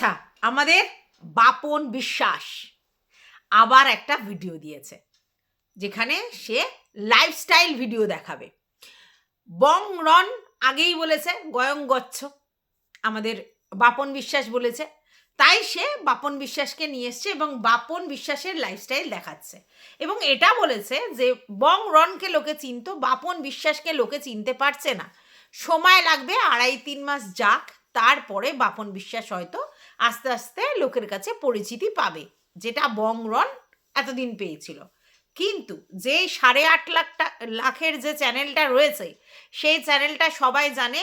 আচ্ছা আমাদের বাপন বিশ্বাস আবার একটা ভিডিও দিয়েছে, যেখানে সে লাইফস্টাইল ভিডিও দেখাবে। বং রন আগেই বলেছে, গয়ং গচ্ছ, আমাদের বাপন বিশ্বাস বলেছে। তাই সে বাপন বিশ্বাসকে নিয়ে এসছে এবং বাপন বিশ্বাসের লাইফস্টাইল দেখাচ্ছে। এবং এটা বলেছে যে, বং রনকে লোকে চিনত, বাপন বিশ্বাসকে লোকে চিনতে পারছে না। সময় লাগবে আড়াই তিন মাস যাক, তারপরে বাপন বিশ্বাস হয়তো আস্তে আস্তে লোকের কাছে পরিচিতি পাবে, যেটা বং রন এতদিন পেয়েছিল। কিন্তু যে সাড়ে আট লাখ লাখের যে চ্যানেলটা রয়েছে, সেই চ্যানেলটা সবাই জানে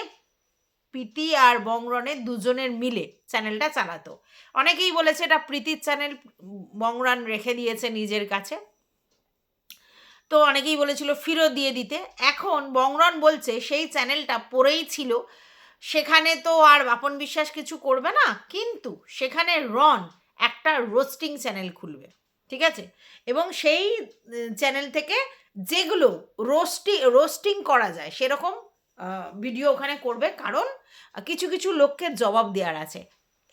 প্রীতি আর বংরনের দুজনের মিলে চ্যানেলটা চালাতো। অনেকেই বলেছে এটা প্রীতির চ্যানেল, বংরান রেখে দিয়েছে নিজের কাছে। তো অনেকেই বলেছিল ফিরত দিয়ে দিতে। এখন বংরন বলছে সেই চ্যানেলটা পড়েই ছিল সেখানে তো আর বাপন বিশ্বাস কিছু করবে না, কিন্তু সেখানে রন একটা রোস্টিং চ্যানেল খুলবে, ঠিক আছে? এবং সেই চ্যানেল থেকে যেগুলো রোস্টি, রোস্টিং করা যায়, সেরকম ভিডিও ওখানে করবে, কারণ কিছু কিছু লোককে জবাব দেওয়ার আছে।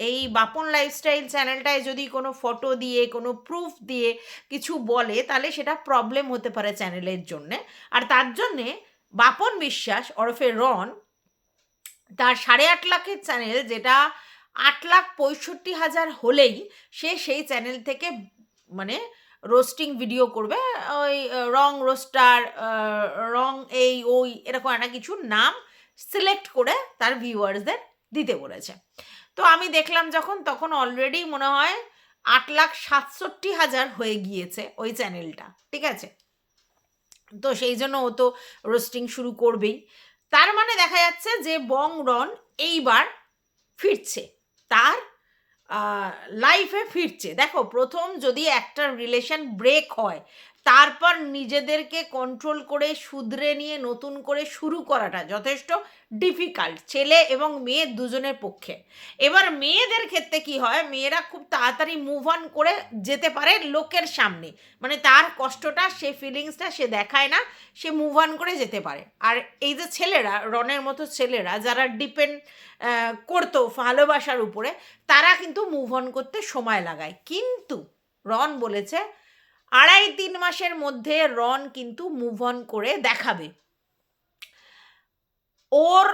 এই বাপন লাইফস্টাইল চ্যানেলটায় যদি কোনো ফটো দিয়ে, কোনো প্রুফ দিয়ে কিছু বলে, তাহলে সেটা প্রবলেম হতে পারে চ্যানেলের জন্যে। আর তার জন্যে বাপন বিশ্বাস ওরফে রন তার সাড়ে আট লাখের চ্যানেল যেটা আট লাখ পঁয়ষট্টি হাজার হলেই সে সেই চ্যানেল থেকে মানে রোস্টিং ভিডিও করবে। ওই রং রোস্টার রং এই, ওই এরকম একটা কিছু নাম সিলেক্ট করে তার ভিউয়ার্সদের দিতে বলেছে। তো আমি দেখলাম যখন, তখন অলরেডি মনে হয় আট লাখ সাতষট্টি হাজার হয়ে গিয়েছে ওই চ্যানেলটা ঠিক আছে? তো সেই জন্য ও তো রোস্টিং শুরু করবেই। তার মানে দেখা যাচ্ছে যে বং রন এইবার ফিরছে, তার লাইফে ফিরছে। দেখো, প্রথম যদি একটা রিলেশন ব্রেক হয় তারপর নিজেদেরকে কন্ট্রোল করে শুধরে নিয়ে নতুন করে শুরু করাটা যথেষ্ট ডিফিকাল্ট ছেলে এবং মেয়ে দুজনের পক্ষে। এবার মেয়েদের ক্ষেত্রে কি হয়, মেয়েরা খুব তাড়াতাড়ি মুভ অন করে যেতে পারে লোকের সামনে। মানে তার কষ্টটা, সে ফিলিংসটা সে দেখায় না, সে মুভ অন করে যেতে পারে। আর এই যে ছেলেরা, রনের মতো ছেলেরা, যারা ডিপেন্ড করতো ভালোবাসার উপরে, তারা কিন্তু মুভ অন করতে সময় লাগায়। কিন্তু রন বলেছে আড়াই তিন মাসের মধ্যে রন কিন্তু মুভ অন করে দেখাবে। ওর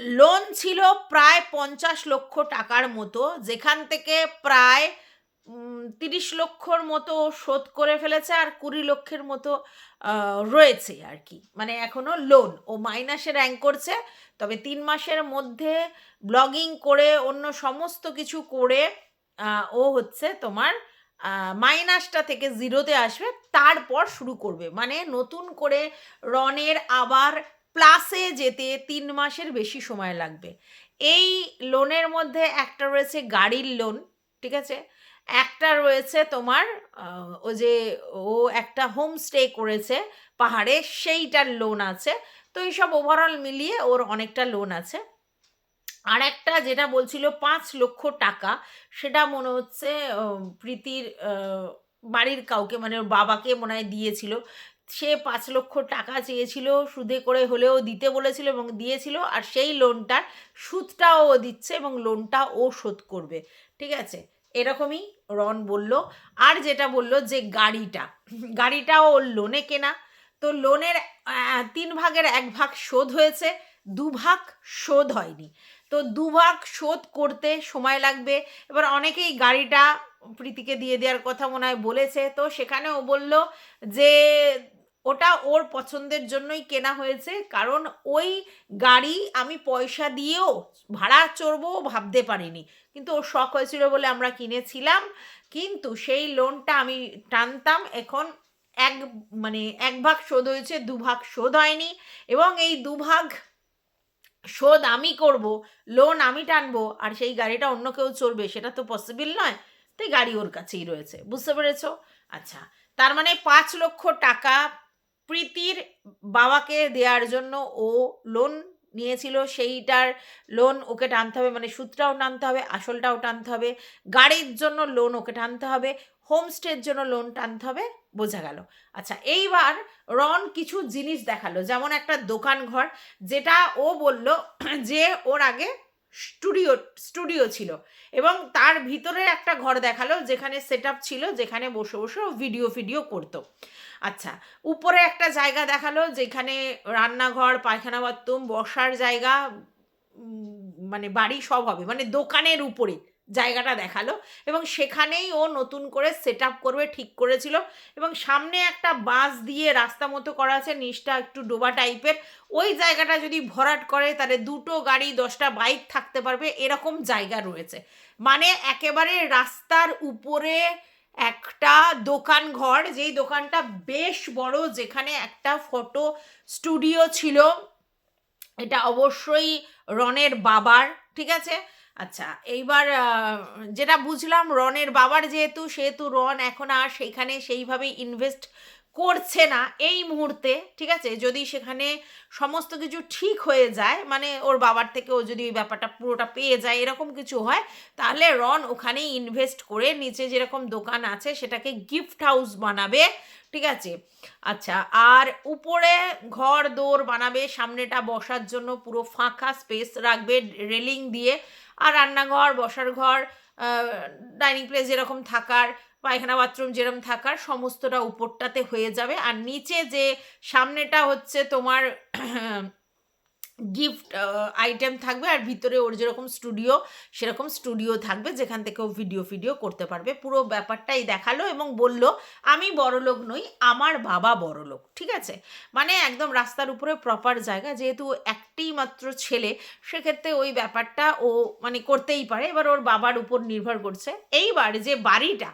লোন ছিল প্রায় পঞ্চাশ লক্ষ টাকার মতো, যেখান থেকে প্রায় তিরিশ লক্ষর মতো শোধ করে ফেলেছে আর কুড়ি লক্ষের মতো রয়েছে আর কি। মানে এখনও লোন ও মাইনাসে র্যাঙ্ক করছে তবে তিন মাসের মধ্যে ব্লগিং করে অন্য সমস্ত কিছু করে ও হচ্ছে তোমার মাইনাসটা থেকে জিরোতে আসবে, তারপর শুরু করবে। মানে নতুন করে রনের আবার প্লাসে যেতে তিন মাসের বেশি সময় লাগবে। এই লোনের মধ্যে একটা রয়েছে গাড়ির লোন ঠিক আছে? একটা রয়েছে তোমার ও যে ও একটা হোমস্টে করেছে পাহাড়ে, সেইটার লোন আছে। তো এইসব ওভারঅল মিলিয়ে ওর অনেকটা লোন আছে। আর একটা যেটা বলছিল পাঁচ লক্ষ টাকা, সেটা মনে হচ্ছে প্রীতির বাড়ির কাউকে মানে বাবাকে মনে হয় দিয়েছিল। সে পাঁচ লক্ষ টাকা চেয়েছিল, সুদে করে হলেও দিতে বলেছিল এবং দিয়েছিল, আর সেই লোনটার সুদটাও ও দিচ্ছে এবং লোনটা ও শোধ করবে। ঠিক আছে? এরকমই রন বলল। আর যেটা বলল যে গাড়িটা গাড়িটাও ওর লোনে কেনা। তো লোনের তিন ভাগের এক ভাগ শোধ হয়েছে, দু ভাগ শোধ হয়নি। তো দুভাগ শোধ করতে সময় লাগবে। এবার অনেকেই গাড়িটা প্রীতিকে দিয়ে দেওয়ার কথা মনে হয় বলেছে। তো সেখানে ও বলল যে, ওটা ওর পছন্দের জন্যই কেনা হয়েছে। কারণ ওই গাড়ি আমি পয়সা দিয়েও ভাড়া চড়বো ভাবতে পারিনি। কিন্তু ওর শখ হয়েছিল বলে আমরা কিনেছিলাম। কিন্তু সেই লোনটা আমি টানতাম। এখন এক মানে এক ভাগ শোধ হয়েছে, দুভাগ শোধ হয়নি। এবং এই দুভাগ শোধ আমি করব লোন আমি টানবো আর সেই গাড়িটা অন্য কেউ চলবে, সেটা তো পসিবল নয়। তাই গাড়ি ওর কাছেই রয়েছে, বুঝতে পেরেছ? আচ্ছা তার মানে পাঁচ লক্ষ টাকা প্রীতির বাবাকে দেওয়ার জন্য ও লোন নিয়েছিল, সেইটার লোন ওকে টানতে হবে মানে সুদটাও টানতে হবে, আসলটাও টানতে হবে, গাড়ির জন্য লোন ওকে টানতে হবে হোমস্টের জন্য লোন টানতে হবে বোঝা গেল। আচ্ছা এইবার রন কিছু জিনিস দেখাল, যেমন একটা দোকান ঘর যেটা ও বলল যে ওর আগে স্টুডিও স্টুডিও ছিল এবং তার ভিতরে একটা ঘর দেখাল, যেখানে সেট ছিল, যেখানে বসে বসে ভিডিও, ফিডিও করতো। আচ্ছা উপরে একটা জায়গা দেখাল, যেখানে রান্নাঘর, পায়খানা বাথরুম, বসার জায়গা মানে বাড়ি সব হবে মানে দোকানের উপরে। জায়গাটা দেখাল এবং সেখানেই ও নতুন করে সেট আপ করবে, ঠিক করেছিল এবং সামনে একটা বাঁশ দিয়ে রাস্তা মতো করা আছে, নিচটা একটু ডোবা টাইপের ওই জায়গাটা যদি ভরাট করে, তাহলে দুটো গাড়ি, দশটা বাইক থাকতে পারবে, এরকম জায়গা রয়েছে। মানে একেবারে রাস্তার উপরে একটা দোকান ঘর, যেই দোকানটা বেশ বড়, যেখানে একটা ফটো স্টুডিও ছিল। এটা অবশ্যই রনের বাবার, ঠিক আছে? আচ্ছা এইবার যেটা বুঝলাম রনের বাবার যেহেতু, সেহেতু রন এখন আর সেইখানে সেইভাবে ইনভেস্ট করছে না এই মুহূর্তে, ঠিক আছে? যদি সেখানে সমস্ত কিছু ঠিক হয়ে যায় মানে ওর বাবার থেকে ও যদি ওই ব্যাপারটা পুরোটা পেয়ে যায়, এরকম কিছু হয়, তাহলে রন ওখানেই ইনভেস্ট করে নিচে যেরকম দোকান আছে, সেটাকে গিফট হাউস বানাবে, ঠিক আছে? আচ্ছা আর উপরে ঘর দৌড় বানাবে, সামনেটা বসার জন্য পুরো ফাঁকা স্পেস রাখবে রেলিং দিয়ে আর রান্নাঘর, বসার ঘর ডাইনিং প্লেস যেরকম থাকার, পায়খানা বাথরুম যেরকম থাকার, সমস্তটা উপরটাতে হয়ে যাবে। আর নিচে যে সামনেটা হচ্ছে তোমার গিফট আইটেম থাকবে আর ভিতরে ওর যেরকম স্টুডিও সেরকম স্টুডিও থাকবে যেখান থেকে ও ভিডিও ফিডিও করতে পারবে। পুরো ব্যাপারটাই দেখাল এবং বলল, আমি বড়লোক নই, আমার বাবা বড়লোক। ঠিক আছে? মানে একদম রাস্তার উপরে প্রপার জায়গা। যেহেতু একটি মাত্র ছেলে, সেক্ষেত্রে ওই ব্যাপারটা ও মানে করতেই পারে। এবার ওর বাবার উপর নির্ভর করছে। এইবার যে বাড়িটা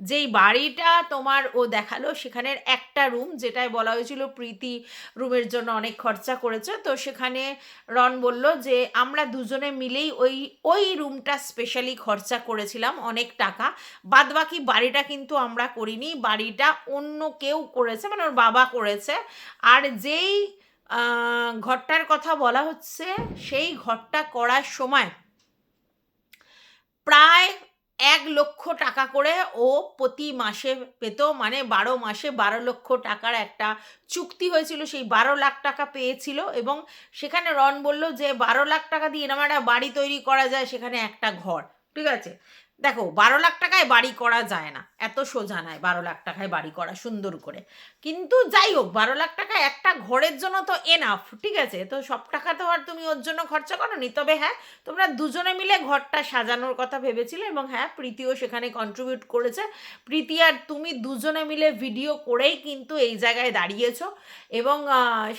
যেই বাড়িটা তোমার ও দেখাল সেখানের একটা রুম যেটায় বলা হয়েছিল প্রীতি রুমের জন্য অনেক খরচা করেছে। তো সেখানে রন বলল যে, আমরা দুজনে মিলেই ওই ওই রুমটা স্পেশালি খরচা করেছিলাম অনেক টাকা। বাদ বাকি বাড়িটা কিন্তু আমরা করিনি। বাড়িটা অন্য কেউ করেছে মানে ওর বাবা করেছে। আর যেই ঘরটার কথা বলা হচ্ছে, সেই ঘরটা করার সময় প্রায় এক লক্ষ টাকা করে ও প্রতি মাসে পেত মানে বারো মাসে বারো লক্ষ টাকার একটা চুক্তি হয়েছিল, সেই বারো লাখ টাকা পেয়েছিল এবং সেখানে রন বলল যে, বারো লাখ টাকা দিয়ে এরকম একটা বাড়ি তৈরি করা যায়, সেখানে একটা ঘর, ঠিক আছে? দেখো, বারো লাখ টাকায় বাড়ি করা যায় না। এত সোজা নয়, বারো লাখ টাকায় বাড়ি করা, সুন্দর করে। কিন্তু যাই হোক, বারো লাখ টাকা একটা ঘরের জন্য তো এনাফ ঠিক আছে? তো সব টাকা তো আর তুমি ওর জন্য খরচা করোনি। তবে হ্যাঁ তোমরা দুজনে মিলে ঘরটা সাজানোর কথা ভেবেছিলে এবং হ্যাঁ প্রীতিও সেখানে কন্ট্রিবিউট করেছে। প্রীতি আর তুমি দুজনে মিলে ভিডিও করেই কিন্তু এই জায়গায় দাঁড়িয়েছো এবং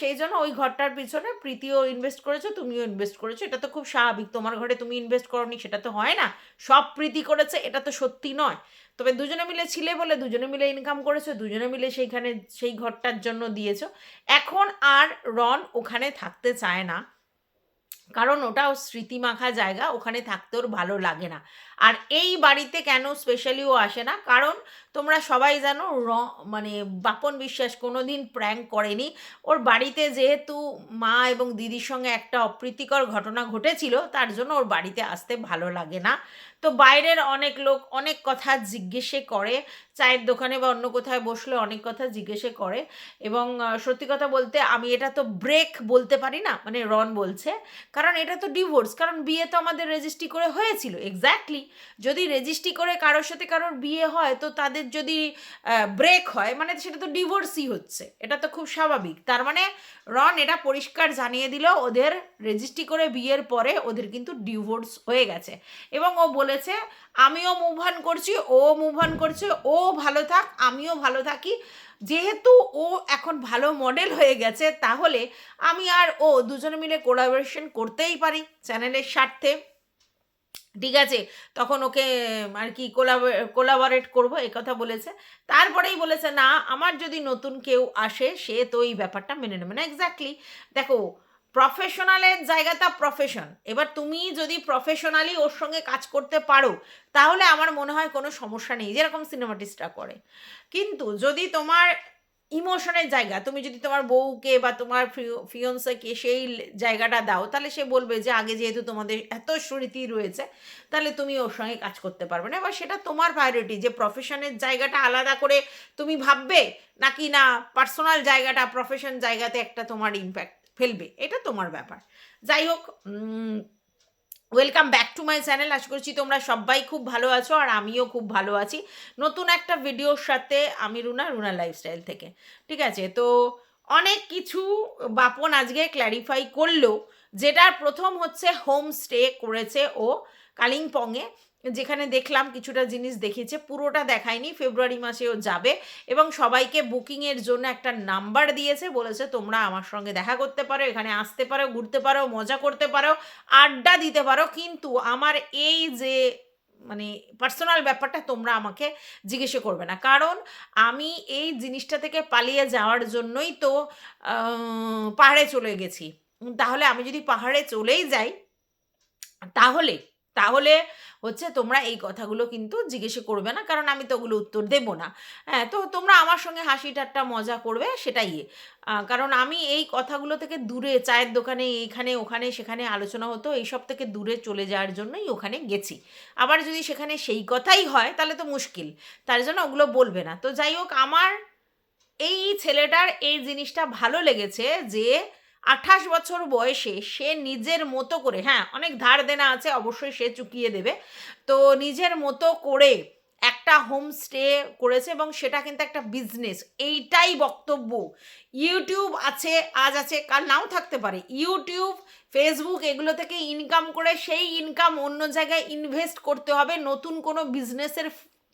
সেই জন্য ওই ঘরটার পিছনে প্রীতিও ইনভেস্ট করেছ, তুমিও ইনভেস্ট করেছ। এটা তো খুব স্বাভাবিক, তোমার ঘরে তুমি ইনভেস্ট করনি, সেটা তো হয় না। সব প্রীতি করেছে, এটা তো সত্যি নয়। তবে দুজনে মিলে ছিলে বলে দুজনে মিলে ইনকাম করেছ, দুজনে মিলে সেইখানে সেই ঘরটার জন্য দিয়েছ। এখন আর রন ওখানে থাকতে চায় না। কারণ ওটাও স্মৃতিমাখা জায়গা, ওখানে থাকতে ওর ভালো লাগে না। আর এই বাড়িতে কেন স্পেশালিও আসে না? কারণ তোমরা সবাই জানো র মানে বাপন বিশ্বাস কোনো দিন প্র্যাঙ্ক করেনি। ওর বাড়িতে যেহেতু মা এবং দিদির সঙ্গে একটা অপ্রীতিকর ঘটনা ঘটেছিল, তার জন্য ওর বাড়িতে আসতে ভালো লাগে না। তো বাইরের অনেক লোক অনেক কথা জিজ্ঞেসে করে, চায়ের দোকানে বা অন্য কোথায় বসলে অনেক কথা জিজ্ঞেসে করে এবং সত্যি কথা বলতে আমি এটা তো ব্রেক বলতে পারি না মানে রন বলছে। কারণ এটা তো ডিভোর্স কারণ বিয়ে তো আমাদের রেজিস্ট্রি করে হয়েছিল এক্স্যাক্টলি যদি রেজিস্ট্রি করে কারোর সাথে কারোর বিয়ে হয়, তো তাদের যদি ব্রেক হয় মানে সেটা তো ডিভোর্সই হচ্ছে, এটা তো খুব স্বাভাবিক। তার মানে রন এটা পরিষ্কার জানিয়ে দিল, ওদের রেজিস্ট্রি করে বিয়ের পরে ওদের কিন্তু ডিভোর্স হয়ে গেছে। এবং ও বলেছে, আমিও মুভ অন করছি, ও মুভ অন করছে, ও ভালো থাক, আমিও ভালো থাকি। যেহেতু ও এখন ভালো মডেল হয়ে গেছে, তাহলে আমি আর ও দুজনে মিলে কোলাবোরেশন করতেই পারি চ্যানেলের স্বার্থে। ঠিক আছে? তখন ওকে আর কি কোলাবরেট করব, এ কথা বলেছে। তারপরেই বলেছে, না, আমার যদি নতুন কেউ আসে, সে তো এই ব্যাপারটা মেনে নেবে না। এক্স্যাক্টলি দেখো প্রফেশনালের জায়গাটা প্রফেশন এবার তুমি যদি প্রফেশনালি ওর সঙ্গে কাজ করতে পারো, তাহলে আমার মনে হয় কোনো সমস্যা নেই, যেরকম সিনেমাটিস্টরা করে। কিন্তু যদি তোমার ইমোশনের জায়গা। তুমি যদি তোমার বউকে বা তোমার ফিয়ন্সকে সেই জায়গাটা দাও, তাহলে সে বলবে যে, আগে যেহেতু তোমাদের এত স্মৃতি রয়েছে, তাহলে তুমি ওর সঙ্গে কাজ করতে পারবে না। এবার সেটা তোমার প্রায়োরিটি যে প্রফেশনের জায়গাটা আলাদা করে তুমি ভাববে, নাকি না পার্সোনাল জায়গাটা প্রফেশন জায়গাতে একটা তোমার ইম্প্যাক্ট ফেলবে, এটা তোমার ব্যাপার। যাই হোক welcome back to my channel আশা করছি তোমরা সবাই খুব ভালো আছো আর আমিও খুব ভালো আছি। নতুন একটা ভিডিওর সাথে আমি রুনা রুনা লাইফস্টাইল থেকে। ঠিক আছে? তো অনেক কিছু বাপন আজকে ক্ল্যারিফাই করল, যেটার প্রথম হচ্ছে হোম স্টে করেছে ও। কালিম্পংয়ে, যেখানে দেখলাম কিছুটা জিনিস দেখিয়েছে। পুরোটা দেখায়নি, ফেব্রুয়ারি মাসেও যাবে এবং সবাইকে বুকিংয়ের জন্য একটা নাম্বার দিয়েছে, বলেছে তোমরা আমার সঙ্গে দেখা করতে পারো, এখানে আসতে পারো, ঘুরতে পারো, মজা করতে পারো, আড্ডা দিতে পারো। কিন্তু আমার এই যে মানে পার্সোনাল ব্যাপারটা তোমরা আমাকে জিজ্ঞেসে করবে না। কারণ আমি এই জিনিসটা থেকে পালিয়ে যাওয়ার জন্যই তো পাহাড়ে চলে গেছি। তাহলে আমি যদি পাহাড়ে চলেই যাই, তাহলে তাহলে হচ্ছে তোমরা এই কথাগুলো কিন্তু জিজ্ঞেসে করবে না, কারণ আমি তো ওগুলো উত্তর দেবো না। হ্যাঁ তো তোমরা আমার সঙ্গে হাসি ঠাট্টা মজা করবে সেটাই কারণ আমি এই কথাগুলো থেকে দূরে, চায়ের দোকানে এইখানে, ওখানে, সেখানে আলোচনা হতো এইসব থেকে দূরে চলে যাওয়ার জন্যই ওখানে গেছি। আবার যদি সেখানে সেই কথাই হয়, তাহলে তো মুশকিল। তার জন্য ওগুলো বলবে না। তো যাই হোক, আমার এই ছেলেটার এই জিনিসটা ভালো লেগেছে যে আঠাশ বছর বয়সে সে নিজের মতো করে হ্যাঁ অনেক ধার দেনা আছে, অবশ্যই সে চুকিয়ে দেবে। তো নিজের মতো করে একটা হোমস্টে করেছে এবং সেটা কিন্তু একটা বিজনেস। এইটাই বক্তব্য। ইউটিউব আছে, আজ আছে, কাল নাও থাকতে পারে। ইউটিউব, ফেসবুক, এগুলো থেকে ইনকাম করে সেই ইনকাম অন্য জায়গায় ইনভেস্ট করতে হবে। নতুন কোনো বিজনেসের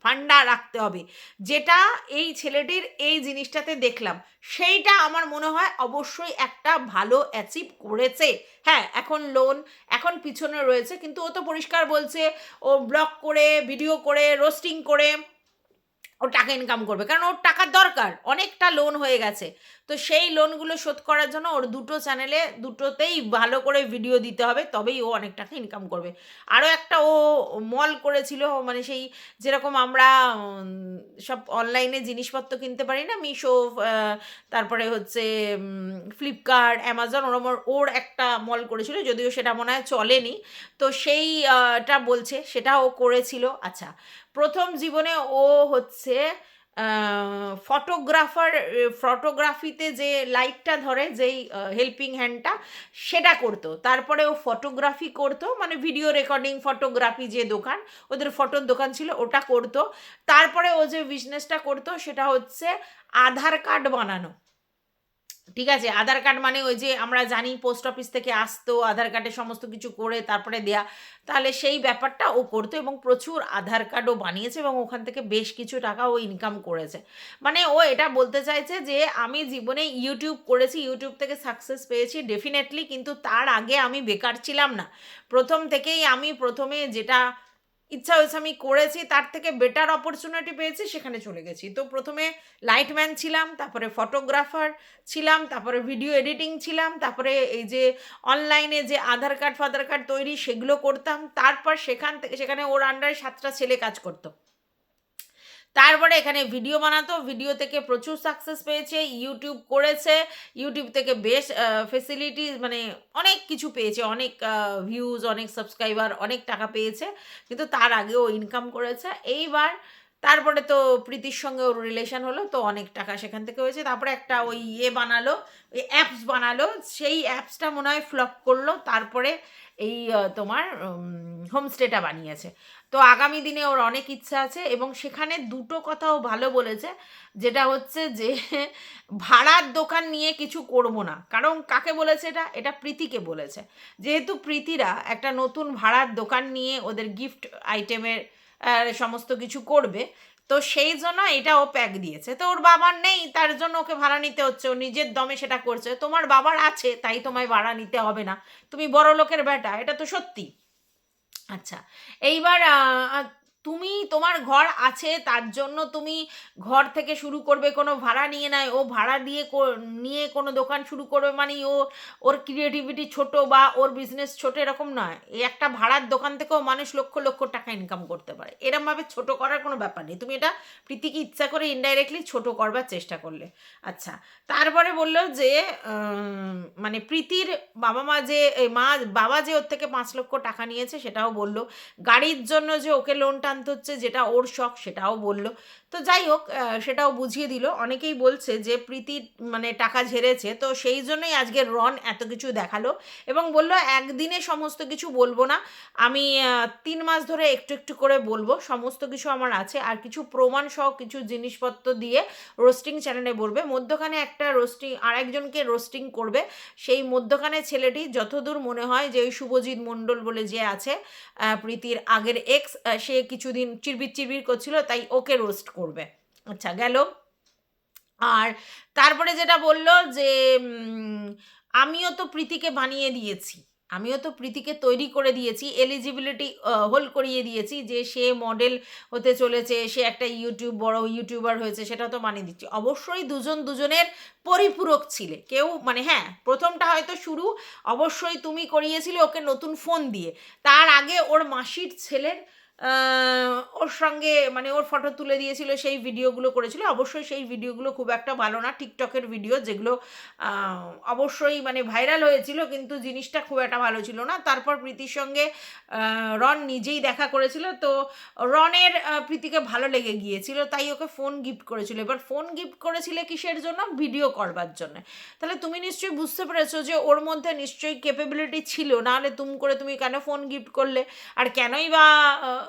ফান্ডা রাখতে হবে। যেটা এই ছেলেটির এই জিনিসটাতে দেখলাম, সেইটা আমার মনে হয় অবশ্যই একটা ভালো অ্যাচিভ করেছে। হ্যাঁ এখন লোন এখন পিছনে রয়েছে, কিন্তু ও তো পরিষ্কার বলছে, ও ব্লগ করে ভিডিও করে রোস্টিং করে, ও টাকা ইনকাম করবে। কারণ ওর টাকার দরকার, অনেকটা লোন হয়ে গেছে। তো সেই লোনগুলো শোধ করার জন্য ওর দুটো চ্যানেলে দুটোতেই ভালো করে ভিডিও দিতে হবে, তবেই ও অনেক টাকা ইনকাম করবে। আরও একটা ও মল করেছিল মানে সেই যেরকম আমরা সব অনলাইনে জিনিসপত্র কিনতে পারি না, মিশো তারপরে হচ্ছে ফ্লিপকার্ট অ্যামাজন ওরম ওর- একটা মল করেছিল, যদিও সেটা মনে হয় চলেনি। তো সেইটা বলছে সেটা ও করেছিল। আচ্ছা প্রথম জীবনে ও হচ্ছে ফটোগ্রাফার ফটোগ্রাফিতে যে লাইটটা ধরে, যেই হেল্পিং হ্যান্ডটা সেটা করতো। তারপরে ও ফটোগ্রাফি করতো মানে ভিডিও রেকর্ডিং ফটোগ্রাফি যে দোকান, ওদের ফটোর দোকান ছিল, ওটা করতো। তারপরে ও যে বিজনেসটা করতো, সেটা হচ্ছে আধার কার্ড বানানো। ঠিক আছে, আধার কার্ড মানে ওই যে আমরা জানি পোস্ট অফিস থেকে আসতো, আধার কার্ডে সমস্ত কিছু করে তারপরে দেয়া। তাহলে সেই ব্যাপারটা ও করতো এবং প্রচুর আধার কার্ডও বানিয়েছে এবং ওখান থেকে বেশ কিছু টাকা ও ইনকাম করেছে। মানে ও এটা বলতে চাইছে যে, আমি জীবনে ইউটিউব করেছি ইউটিউব থেকে সাকসেস পেয়েছি ডেফিনেটলি কিন্তু তার আগে আমি বেকার ছিলাম না। প্রথম থেকেই আমি প্রথমে যেটা ইচ্ছা হয়েছে আমি করেছি, তার থেকে বেটার অপরচুনিটি পেয়েছি, সেখানে চলে গেছি। তো প্রথমে লাইটম্যান ছিলাম, তারপরে ফটোগ্রাফার ছিলাম, তারপরে ভিডিও এডিটিং ছিলাম, তারপরে এই যে অনলাইনে যে আধার কার্ড ফাধার কার্ড তৈরি, সেগুলো করতাম। তারপর সেখান থেকে, সেখানে ওর আন্ডারে সাতটা ছেলে কাজ করতো। তারপরে এখানে ভিডিও বানাতো ভিডিও থেকে প্রচুর সাকসেস পেয়েছে ইউটিউব করেছে ইউটিউব থেকে বেশ ফেসিলিটি মানে অনেক কিছু পেয়েছে, অনেক ভিউজ অনেক সাবস্ক্রাইবার অনেক টাকা পেয়েছে, কিন্তু তার আগেও ইনকাম করেছে। এইবার তারপরে তো প্রীতির সঙ্গে ওর রিলেশন হলো, তো অনেক টাকা সেখান থেকে হয়েছে। তারপরে একটা ওই ইয়ে বানালো, ওই অ্যাপস বানালো, সেই অ্যাপসটা মনে হয় ফ্লপ করল, তারপরে এই তোমার হোমস্টেটা বানিয়েছে। তো আগামী দিনে ওর অনেক ইচ্ছা আছে এবং সেখানে দুটো কথাও ভালো বলেছে, যেটা হচ্ছে যে ভাড়ার দোকান নিয়ে কিছু করব না। কারণ কাকে বলেছে এটা? এটা প্রীতিকে বলেছে। যেহেতু প্রীতিরা একটা নতুন ভাড়ার দোকান নিয়ে ওদের গিফট আইটেমের সমস্ত কিছু করবে। তো সেই জন্য এটা ও প্যাক দিয়েছে। তো ওর বাবার নেই, তার জন্য ওকে ভাড়া নিতে হচ্ছে। ও নিজের দমে সেটা করছে। তোমার বাবার আছে, তাই তোমায় ভাড়া নিতে হবে না। তুমি বড় লোকের বেটা, এটা তো সত্যি। আচ্ছা এইবার তুমি তোমার ঘর আছে, তার জন্য তুমি ঘর থেকে শুরু করবে, কোনো ভাড়া নিয়ে নেয় ও ভাড়া দিয়ে নিয়ে কোনো দোকান শুরু করবে মানে ও, ওর ক্রিয়েটিভিটি ছোট বা ওর বিজনেস ছোট এরকম নয়। এই একটা ভাড়ার দোকান থেকেও মানুষ লক্ষ লক্ষ টাকা ইনকাম করতে পারে। এরমভাবে ছোট করার কোনো ব্যাপার নেই। তুমি এটা প্রীতিকে ইচ্ছা করে ইনডাইরেক্টলি ছোট করবার চেষ্টা করলে। আচ্ছা তারপরে বলল যে মানে প্রীতির বাবা মা যে মা, বাবা যে ওর থেকে পাঁচ লক্ষ টাকা নিয়েছে সেটাও বলল, গাড়ির জন্য যে ওকে লোনটা আনতে হচ্ছে, যেটা ওর শখ সেটাও বলল। তো যাই হোক সেটাও বুঝিয়ে দিল। অনেকেই বলছে যে প্রীতি মানে টাকা ঝেড়েছে, তো সেই জন্যই আজকে রন এত কিছু দেখাল এবং বলল, একদিনে সমস্ত কিছু বলব না। আমি তিন মাস ধরে একটু একটু করে বলব। সমস্ত কিছু আমার আছে। আর কিছু প্রমাণ সহ কিছু জিনিসপত্র দিয়ে রোস্টিং চ্যানেলে বলবে। মধ্যখানে একটা রোস্টিং আর একজনকে রোস্টিং করবে। সেই মধ্যখানে ছেলেটি যতদূর মনে হয় যে শুভজিৎ মণ্ডল বলে যে আছে প্রীতির আগের এক্স সে কিছুদিন চিরবির চিরবির করছিল, তাই ওকে রোস্ট করবে। আচ্ছা গেল। আর তারপরে যেটা বলল যে আমিও তো প্রীতিকে বানিয়ে দিয়েছি, আমিও তো প্রীতিকে তৈরি করে দিয়েছি এলিজিবিলিটি হোল করিয়ে দিয়েছি যে সে মডেল হতে চলেছে, সে একটা ইউটিউব বড় ইউটিউবার হয়েছে সেটা তো বানিয়ে দিচ্ছি। অবশ্যই দুজন দুজনের পরিপূরক ছিলে। কেউ মানে হ্যাঁ প্রথমটা হয়তো শুরু, অবশ্যই তুমি করিয়েছিলে ওকে নতুন ফোন দিয়ে। তার আগে ওর মাসির ছেলের ওর সঙ্গে মানে ওর ফটো তুলে দিয়েছিল, সেই ভিডিওগুলো করেছিল। অবশ্যই সেই ভিডিওগুলো খুব একটা ভালো না টিকটকের ভিডিও যেগুলো অবশ্যই মানে ভাইরাল হয়েছিল, কিন্তু জিনিসটা খুব একটা ভালো ছিল না। তারপর প্রীতির সঙ্গে রন নিজেই দেখা করেছিল। তো রনের প্রীতিকে ভালো লেগে গিয়েছিল, তাই ওকে ফোন গিফট করেছিল। এবার ফোন গিফট করেছিলে কিসের জন্য? ভিডিও করবার জন্য। তাহলে তুমি নিশ্চয়ই বুঝতে পেরেছ যে ওর মধ্যে নিশ্চয়ই ক্যাপেবিলিটি ছিল। নাহলে তুম করে তুমি কেন ফোন গিফট করলে? আর কেনই বা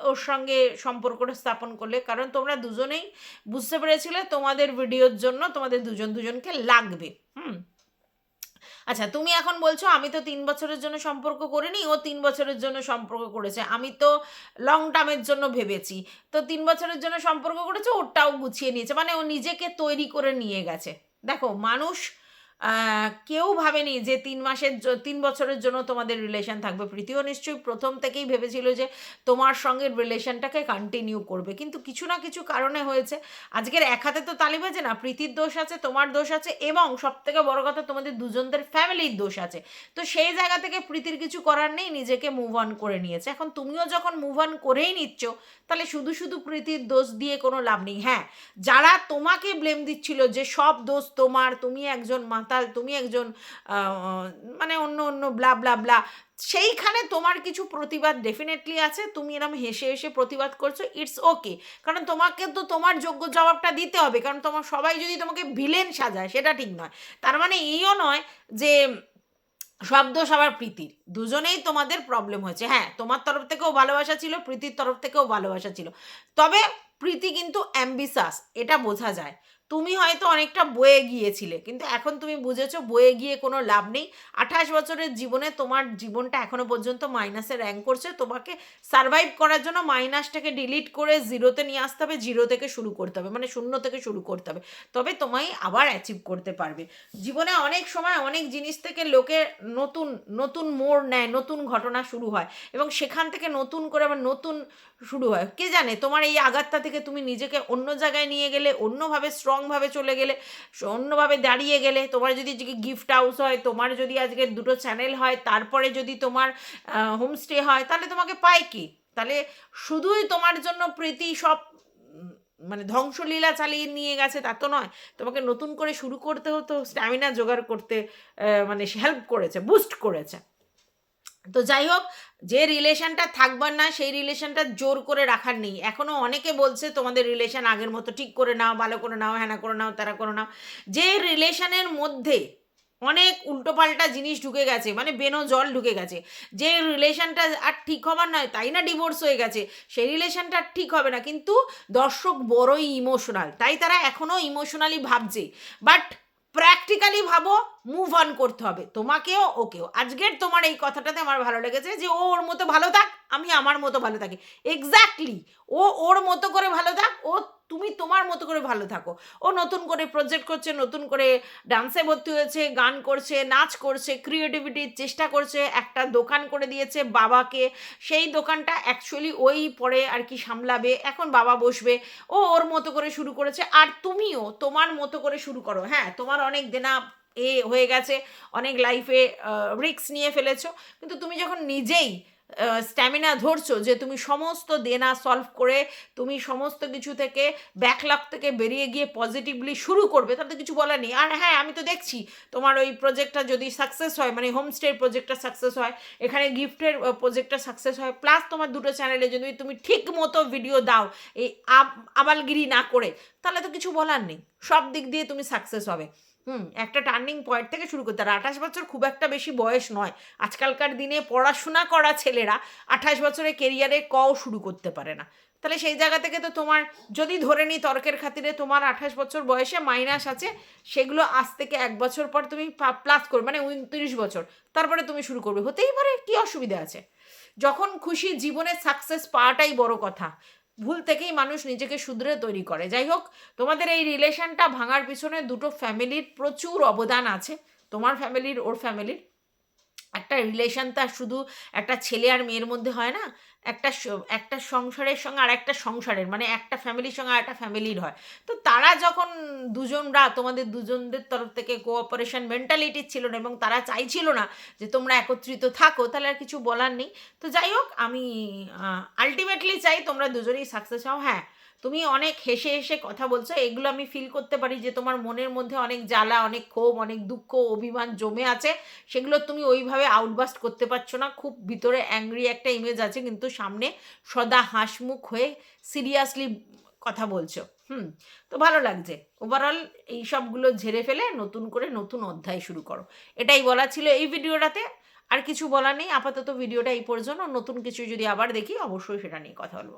ওর সঙ্গে সম্পর্কটা স্থাপন করলে। কারণ তোমরা দুজনেই বুঝতে পেরেছিলে তোমাদের ভিডিওর জন্য তোমাদের দুজন দুজনকে লাগবে। হুম। আচ্ছা তুমি এখন বলছো, আমি তো তিন বছরের জন্য সম্পর্ক করিনি, ও তিন বছরের জন্য সম্পর্ক করেছে। আমি তো লং টার্মের জন্য ভেবেছি। তো তিন বছরের জন্য সম্পর্ক করেছে, ওরটাও গুছিয়ে নিয়েছে। মানে ও নিজেকে তৈরি করে নিয়ে গেছে। দেখো, মানুষ কেউ ভাবেনি যে তিন মাসের তিন বছরের জন্য তোমাদের রিলেশন থাকবে। প্রীতিও নিশ্চয়ই প্রথম থেকেই ভেবেছিল যে তোমার সঙ্গে রিলেশনটাকে কন্টিনিউ করবে। কিন্তু কিছু না কিছু কারণে হয়েছে। আজকের এক হাতে তো তালি বাজে না, প্রীতির দোষ আছে, তোমার দোষ আছে এবং সব থেকে বড় কথা তোমাদের দুজনদের ফ্যামিলির দোষ আছে। তো সেই জায়গা থেকে প্রীতির কিছু করার নেই, নিজেকে মুভ অন করে নিয়েছে। এখন তুমিও যখন মুভ অন করেই নিচ্ছ, তাহলে শুধু শুধু প্রীতির দোষ দিয়ে কোনো লাভ নেই। হ্যাঁ যারা তোমাকে ব্লেম দিচ্ছিল যে সব দোষ তোমার, তুমি একজন মাতাল তুমি একজন মানে অন্য অন্য ব্লা ব্লা ব্লা সেইখানে তোমার কিছু প্রতিবাদ ডেফিনেটলি আছে, তুমি এরকম হেসে হেসে প্রতিবাদ করছ ইটস ওকে কারণ তোমাকে তো তোমার যোগ্য জবাবটা দিতে হবে, কারণ তোমার সবাই যদি তোমাকে ভিলেন সাজায়, সেটা ঠিক নয়। তার মানে এইও নয় যে সব দোষ আবার প্রীতির, দুজনেই তোমাদের প্রবলেম হয়েছে। হ্যাঁ তোমার তরফ থেকেও ভালোবাসা ছিল, প্রীতির তরফ থেকেও ভালোবাসা ছিল। তবে প্রীতি কিন্তু অ্যাম্বিসাস এটা বোঝা যায়। তুমি হয়তো অনেকটা বয়ে গিয়েছিলে, কিন্তু এখন তুমি বুঝেছ বয়ে গিয়ে কোনো লাভ নেই। আঠাশ বছরের জীবনে তোমার জীবনটা এখনও পর্যন্ত মাইনাসে র্যাঙ্ক করছে। তোমাকে সারভাইভ করার জন্য মাইনাসটাকে ডিলিট করে জিরোতে নিয়ে আসতে হবে জিরো থেকে শুরু করতে হবে মানে শূন্য থেকে শুরু করতে হবে। তবে তোমায় আবার অ্যাচিভ করতে পারবে। জীবনে অনেক সময় অনেক জিনিস থেকে লোকে নতুন নতুন মোড় নেয়, নতুন ঘটনা শুরু হয় এবং সেখান থেকে নতুন করে আবার নতুন শুরু হয়। কে জানে, তোমার এই আঘাতটা থেকে তুমি নিজেকে অন্য জায়গায় নিয়ে গেলে অন্যভাবে স্ট্রংভাবে চলে গেলে, অন্যভাবে দাঁড়িয়ে গেলে, তোমার যদি গিফট হাউস হয়, তোমার যদি আজকে দুটো চ্যানেল হয়, তারপরে যদি তোমার হোমস্টে হয়, তাহলে তোমাকে পায় কি? তাহলে শুধুই তোমার জন্য প্রীতি সব মানে ধ্বংসলীলা চালিয়ে নিয়ে গেছে, তা তো নয়। তোমাকে নতুন করে শুরু করতে হতো স্ট্যামিনা জোগাড় করতে মানে হেল্প করেছে বুস্ট করেছে। তো যাই হোক যে রিলেশনটা থাকবার না, সেই রিলেশনটা জোর করে রাখার নেই। এখনও অনেকে বলছে, তোমাদের রিলেশন আগের মতো ঠিক করে নাও, ভালো করে নাও হ্যানা করে নাও, তারা করে নাও। যে রিলেশনের মধ্যে অনেক উল্টোপাল্টা জিনিস ঢুকে গেছে মানে বেনো জল ঢুকে গেছে। যে রিলেশনটা আর ঠিক হবার নয়, তাই না ডিভোর্স হয়ে গেছে? সেই রিলেশনটা ঠিক হবে না। কিন্তু দর্শক বড়ই ইমোশনাল তাই তারা এখনও ইমোশনালি ভাবছে। বাট প্র্যাকটিক্যালি ভাবো মুভ অন করতে হবে। তোমাকেও, ওকেও। আজকের তোমার এই কথাটাতে আমার ভালো লেগেছে যে, ও ওর মতো ভালো থাক, আমি আমার মতো ভালো থাকি। এক্স্যাক্টলি ও ওর মতো করে ভালো থাক, ও তুমি তোমার মতো করে ভালো থাকো। ও নতুন করে প্রজেক্ট করছে, নতুন করে ডান্সে ভর্তি হয়েছে, গান করছে, নাচ করছে ক্রিয়েটিভিটির চেষ্টা করছে, একটা দোকান করে দিয়েছে বাবাকে। সেই দোকানটা অ্যাকচুয়ালি ওই পরে আর কি সামলাবে, এখন বাবা বসবে। ও ওর মতো করে শুরু করেছে, আর তুমিও তোমার মতো করে শুরু করো। হ্যাঁ তোমার অনেক দেনা এ হয়ে গেছে, অনেক লাইফে রিস্ক নিয়ে ফেলেছো। কিন্তু তুমি যখন নিজেই স্ট্যামিনা ধরছো যে তুমি সমস্ত দেনা সলভ করে তুমি সমস্ত কিছু থেকে ব্যাকলগ থেকে বেরিয়ে গিয়ে পজিটিভলি শুরু করবে, তাতে কিছু বলার নেই। আর হ্যাঁ আমি তো দেখছি তোমার ওই প্রজেক্টটা যদি সাকসেস হয় মানে হোমস্টের প্রজেক্টটা সাকসেস হয়, এখানে গিফটের প্রজেক্টটা সাকসেস হয় প্লাস তোমার দুটো চ্যানেলে যদি তুমি ঠিক মতো ভিডিও দাও, এই আব- আবালগিরি না করে, তাহলে তো কিছু বলার নেই। সব দিক দিয়ে তুমি সাকসেস হবে। হুম, একটা টার্নিং পয়েন্ট থেকে শুরু করতে আর আঠাশ বছর খুব একটা বেশি বয়স নয়। আজকালকার দিনে পড়াশোনা করা ছেলেরা আঠাশ বছরে কেরিয়ারে কও শুরু করতে পারে না। তাহলে সেই জায়গা থেকে তো তোমার যদি ধরে নিই তর্কের খাতিরে তোমার আঠাশ বছর বয়সে মাইনাস আছে, সেগুলো আজ থেকে এক বছর পর তুমি প্লাস করবে মানে উনত্রিশ বছর। তারপরে তুমি শুরু করবে। হতেই পারে, কি অসুবিধা আছে? যখন খুশি জীবনে সাকসেস পাওয়াটাই বড় কথা। ভুল থেকেই মানুষ নিজেকে শুধরে তৈরি করে। যাই হোক, তোমাদের এই রিলেশনটা ভাঙার পিছনে দুটো ফ্যামিলির প্রচুর অবদান আছে। তোমার ফ্যামিলির, ওর ফ্যামিলির। একটা রিলেশনটা শুধু একটা ছেলে আর মেয়ের মধ্যে হয় না একটা একটা সংসারের সঙ্গে আর একটা সংসারের মানে একটা ফ্যামিলির সঙ্গে আর একটা ফ্যামিলির হয়। তো তারা যখন দুজনরা, তোমাদের দুজনদের তরফ থেকে কোঅপারেশন মেন্টালিটি ছিল না এবং তারা চাইছিল না যে তোমরা একত্রিত থাকো, তাহলে আর কিছু বলার নেই। তো যাই হোক, আমি আলটিমেটলি চাই তোমরা দুজনেই সাকসেস হও। হ্যাঁ তুমি অনেক হেসে হেসে কথা বলছো, এগুলো আমি ফিল করতে পারি যে তোমার মনের মধ্যে অনেক জ্বালা, অনেক ক্ষোভ, অনেক দুঃখ, অভিমান জমে আছে। সেগুলো তুমি ওইভাবে আউটবাস্ট করতে পারছ না। খুব ভিতরে অ্যাংরি একটা ইমেজ আছে, কিন্তু সামনে সদা হাসমুখ হয়ে সিরিয়াসলি কথা বলছো। হুম, তো ভালো লাগছে। ওভারঅল এই সবগুলো ঝেড়ে ফেলে নতুন করে নতুন অধ্যায় শুরু করো। এটাই বলা ছিল এই ভিডিওটাতে। আর কিছু বলা নেই, আপাতত ভিডিওটা এই পর্যন্ত। নতুন কিছু যদি আবার দেখি, অবশ্যই সেটা নিয়ে কথা বলব।